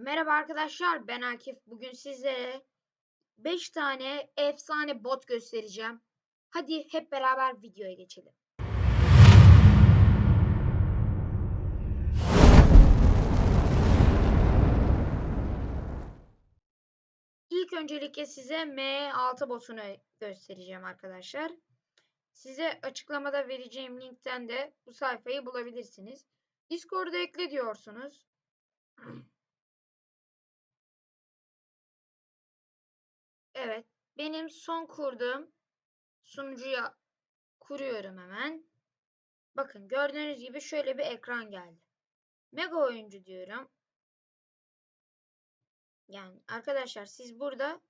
Merhaba arkadaşlar, ben Akif. Bugün sizlere 5 tane efsane bot göstereceğim. Hadi hep beraber videoya geçelim. İlk öncelikle size M6 botunu göstereceğim arkadaşlar. Size açıklamada vereceğim linkten de bu sayfayı bulabilirsiniz. Discord'a ekle diyorsunuz. Evet. Benim son kurduğum sunucuya kuruyorum hemen. Bakın gördüğünüz gibi şöyle bir ekran geldi. Mega oyuncu diyorum. Yani arkadaşlar siz burada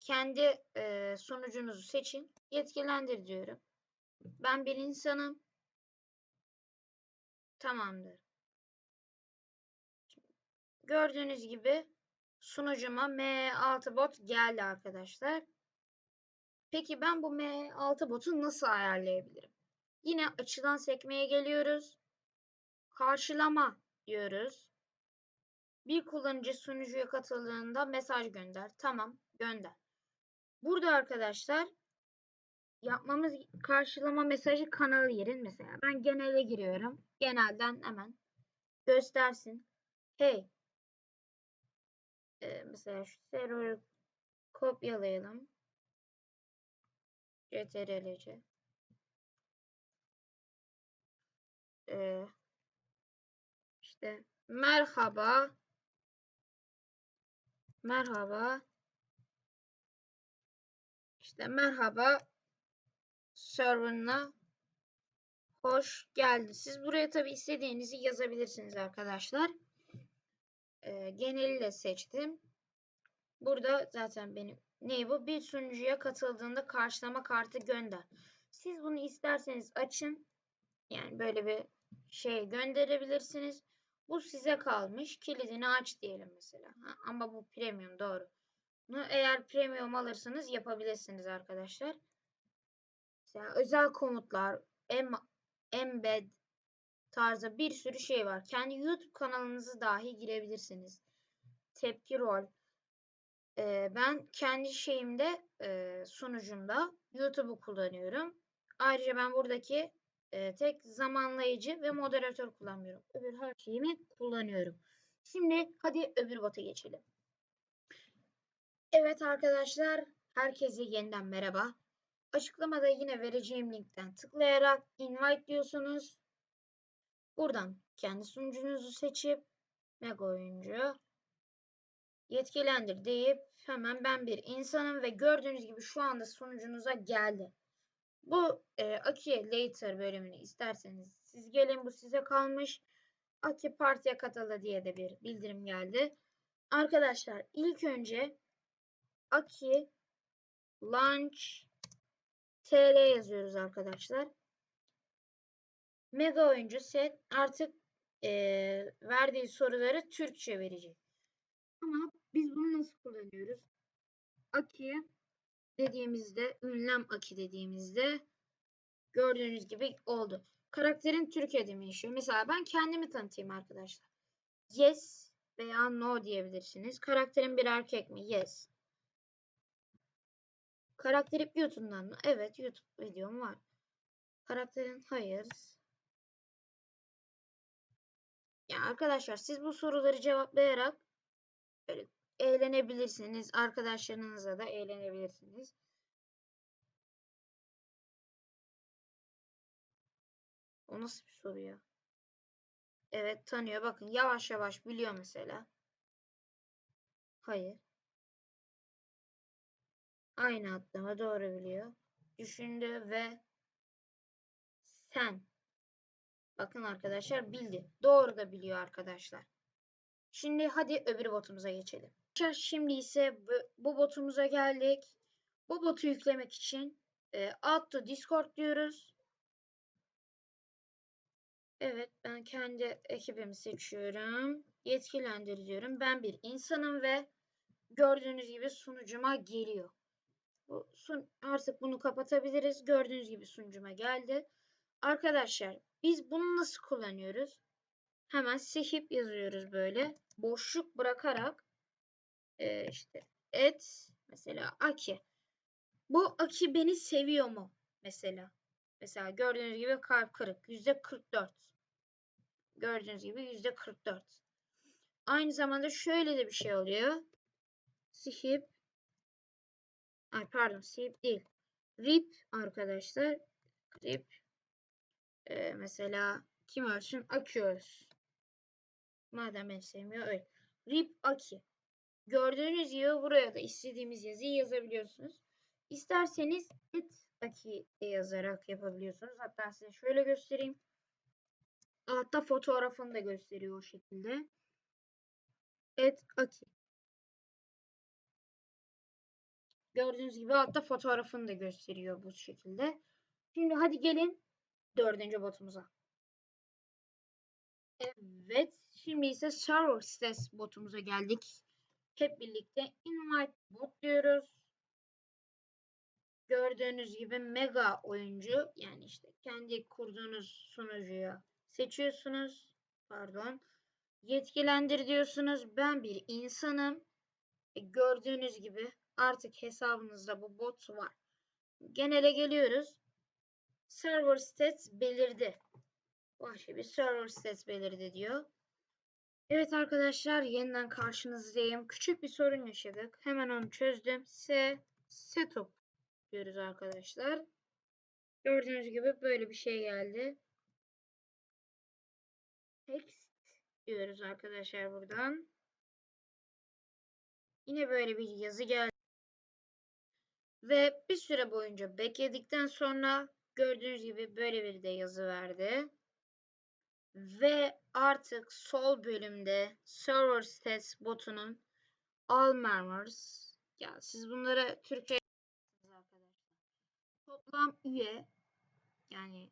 kendi e, sunucunuzu seçin. Yetkilendir diyorum. Ben bir insanım. Tamamdır. Gördüğünüz gibi sunucuma M6 bot geldi arkadaşlar. Peki ben bu M6 botu nasıl ayarlayabilirim? Yine açılan sekmeye geliyoruz. Karşılama diyoruz. Bir kullanıcı sunucuya katıldığında mesaj gönder. Tamam, gönder. Burada arkadaşlar yapmamız karşılama mesajı kanalı yerin mesela. Ben genele giriyorum. Genelden hemen göstersin. Hey, ee, mesela şu server'ı kopyalayalım. CTRL-C. Ee, işte merhaba merhaba işte merhaba server'ına hoş geldiniz. Siz buraya tabi istediğinizi yazabilirsiniz arkadaşlar. Ee, geneli de seçtim. Burada zaten benim ne bu? Bir sunucuya katıldığında karşılama kartı gönder. Siz bunu isterseniz açın. Yani böyle bir şey gönderebilirsiniz. Bu size kalmış. Kilidini aç diyelim mesela. Ha, ama bu premium doğru. Bunu eğer premium alırsanız yapabilirsiniz arkadaşlar. Mesela özel komutlar, em, embed tarzı bir sürü şey var. Kendi YouTube kanalınızı dahi girebilirsiniz. Tepki rol. Ee, ben kendi şeyimde e, sunucumda YouTube'u kullanıyorum. Ayrıca ben buradaki e, tek zamanlayıcı ve moderatör kullanmıyorum. Öbür her şeyimi kullanıyorum. Şimdi hadi öbür bota geçelim. Evet arkadaşlar, herkese yeniden merhaba. Açıklamada yine vereceğim linkten tıklayarak invite diyorsunuz. Buradan kendi sunucunuzu seçip Mega oyuncu yetkilendir deyip hemen ben bir insanım ve gördüğünüz gibi şu anda sunucunuza geldi. Bu e, Aki Later bölümünü isterseniz siz gelin bu size kalmış. Aki partiye katıldı diye de bir bildirim geldi. Arkadaşlar ilk önce Aki Launch TR yazıyoruz arkadaşlar. Mega oyuncu set artık e, verdiği soruları Türkçe verecek. Ama biz bunu nasıl kullanıyoruz? Aki dediğimizde, ünlem Aki dediğimizde gördüğünüz gibi oldu. Karakterin Türk edimi yaşıyor. Mesela ben kendimi tanıtayım arkadaşlar. Yes veya no diyebilirsiniz. Karakterin bir erkek mi? Yes. Karakterim YouTube'dan mı? Evet YouTube videom var. Karakterin hayır. Ya arkadaşlar siz bu soruları cevaplayarak böyle eğlenebilirsiniz. Arkadaşlarınızla da eğlenebilirsiniz. O nasıl bir soru ya? Evet tanıyor. Bakın yavaş yavaş biliyor mesela. Hayır. Aynı atlama doğru biliyor. Düşündü ve sen. Bakın arkadaşlar bildi. Doğru da biliyor arkadaşlar. Şimdi hadi öbür botumuza geçelim. Şimdi ise bu, botumuza geldik. Bu botu yüklemek için e, to Discord diyoruz. Evet ben kendi ekibimi seçiyorum. Yetkilendir diyorum. Ben bir insanım ve gördüğünüz gibi sunucuma geliyor. Bu, sun, artık bunu kapatabiliriz. Gördüğünüz gibi sunucuma geldi. Arkadaşlar biz bunu nasıl kullanıyoruz? hemen sihip yazıyoruz böyle. Boşluk bırakarak e, işte et mesela Aki. Bu Aki beni seviyor mu? Mesela. Mesela gördüğünüz gibi kalp kırık. Yüzde 44. Gördüğünüz gibi yüzde 44. Aynı zamanda şöyle de bir şey oluyor. Sihip Ay pardon sihip değil. Rip arkadaşlar. Rip. Ee, mesela kim ölsün? Aki. Madem beni sevmiyor öyle. Rip Aki. Gördüğünüz gibi buraya da istediğimiz yazıyı yazabiliyorsunuz. İsterseniz et Aki yazarak yapabiliyorsunuz. Hatta size şöyle göstereyim. Altta fotoğrafını da gösteriyor o şekilde. Et Aki. Gördüğünüz gibi altta fotoğrafını da gösteriyor bu şekilde. Şimdi hadi gelin dördüncü botumuza. Evet. Şimdi ise server stes botumuza geldik. Hep birlikte invite bot diyoruz. Gördüğünüz gibi mega oyuncu yani işte kendi kurduğunuz sunucuyu seçiyorsunuz. Pardon. Yetkilendir diyorsunuz. Ben bir insanım. E, gördüğünüz gibi artık hesabınızda bu bot var. Genele geliyoruz. Server stats belirdi. Başka bir server stats belirdi diyor. Evet arkadaşlar yeniden karşınızdayım. Küçük bir sorun yaşadık. Hemen onu çözdüm. S setup diyoruz arkadaşlar. Gördüğünüz gibi böyle bir şey geldi. Text diyoruz arkadaşlar buradan. Yine böyle bir yazı geldi. Ve bir süre boyunca bekledikten sonra gördüğünüz gibi böyle bir de yazı verdi. Ve artık sol bölümde Server Stats botunun All Members ya siz Türkiye arkadaşlar. Toplam üye yani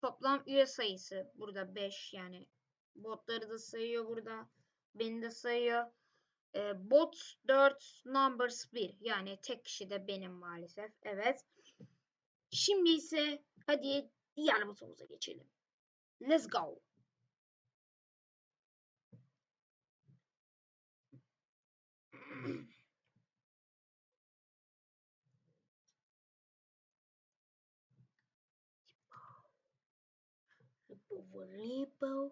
toplam üye sayısı burada 5 yani botları da sayıyor burada. Beni de sayıyor. E, bot 4 numbers 1 yani tek kişi de benim maalesef. Evet. Şimdi ise hadi diğer botumuza geçelim. Let's go. Volleyball.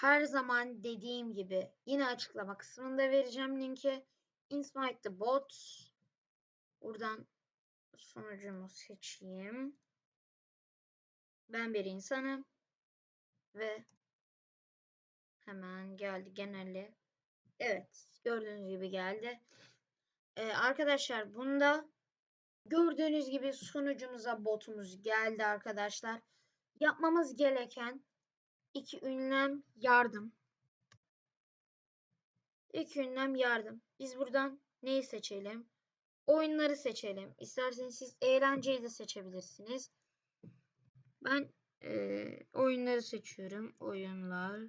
Her zaman dediğim gibi yine açıklama kısmında vereceğim linki. Invite the bots. Buradan sonucumu seçeyim. Ben bir insanım. Ve hemen geldi genelde. Evet gördüğünüz gibi geldi. Ee, arkadaşlar bunda gördüğünüz gibi sunucumuza botumuz geldi arkadaşlar. Yapmamız gereken iki ünlem yardım. İki ünlem yardım. Biz buradan neyi seçelim? Oyunları seçelim. İsterseniz siz eğlenceyi de seçebilirsiniz. Ben e, oyunları seçiyorum. Oyunlar.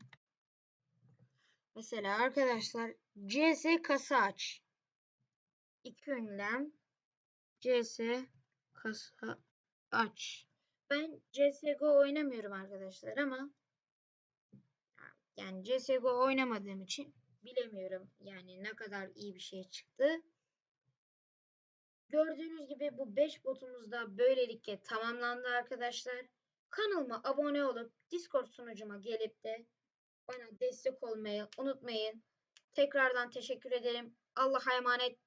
Mesela arkadaşlar CS kasa aç. İki ünlem. CS kasa aç. Ben CSGO oynamıyorum arkadaşlar ama yani CSGO oynamadığım için bilemiyorum yani ne kadar iyi bir şey çıktı. Gördüğünüz gibi bu 5 botumuz da böylelikle tamamlandı arkadaşlar. Kanalıma abone olup Discord sunucuma gelip de bana destek olmayı unutmayın. Tekrardan teşekkür ederim. Allah'a emanet.